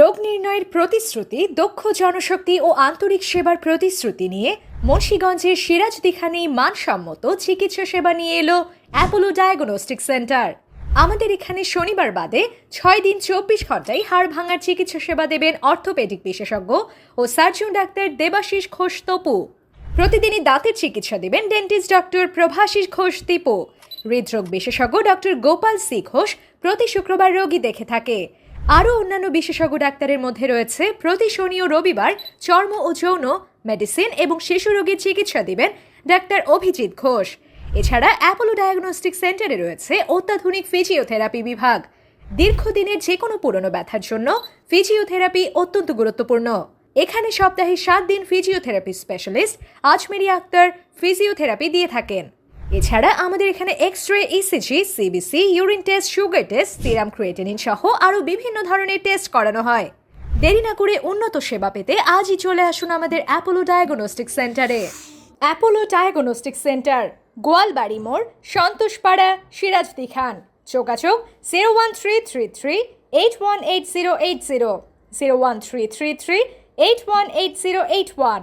রোগ নির্ণয়ের প্রতিশ্রুতি, দক্ষ জনশক্তি ও আন্তরিক সেবার প্রতিশ্রুতি নিয়ে মুন্সীগঞ্জের সিরাজদিখানে মানসম্মত চিকিৎসা সেবা নিয়ে এলো অ্যাপোলো ডায়াগনস্টিক সেন্টার। আমাদের এখানে শনিবার বাদে ছয় দিন চব্বিশ ঘন্টায় হাড় ভাঙার চিকিৎসা সেবা দেবেন অর্থোপেডিক বিশেষজ্ঞ ও সার্জন ডাক্তার দেবাশিস ঘোষ তপু। প্রতিদিনই দাঁতের চিকিৎসা দেবেন ডেন্টিস্ট ডক্টর প্রভাশিস ঘোষ দীপু। হৃদরোগ বিশেষজ্ঞ ডক্টর গোপাল সি ঘোষ প্রতি শুক্রবার রোগী দেখে থাকে। আরও অন্যান্য বিশেষজ্ঞ ডাক্তারের মধ্যে রয়েছে প্রতি শনি ও রবিবার চর্ম ও যৌন মেডিসিন এবং শিশু রোগীর চিকিৎসা দিবেন ডাক্তার অভিজিৎ ঘোষ। এছাড়া অ্যাপোলো ডায়াগনস্টিক সেন্টারে রয়েছে অত্যাধুনিক ফিজিওথেরাপি বিভাগ। দীর্ঘদিনের যে কোনো পুরনো ব্যথার জন্য ফিজিওথেরাপি অত্যন্ত গুরুত্বপূর্ণ। এখানে সপ্তাহে সাত দিন physiotherapy specialist Azmeri Akter physiotherapy দিয়ে থাকেন। এছাড়া আমাদের এখানে X ray ECG CBC urine test sugar test serum creatinine সহ আরও বিভিন্ন ধরনের টেস্ট করানো হয়। দেরি না করে উন্নত সেবা পেতে আজই চলে আসুন আমাদের অ্যাপোলো ডায়াগনস্টিক সেন্টারে অ্যাপোলো ডায়াগনস্টিক সেন্টার গোয়ালবাড়ি মোড়, সন্তোষপাড়া, সিরাজদি খান। যোগাযোগ zero one three three three eight one eight zero eight zero zero one three three three eight one eight zero eight one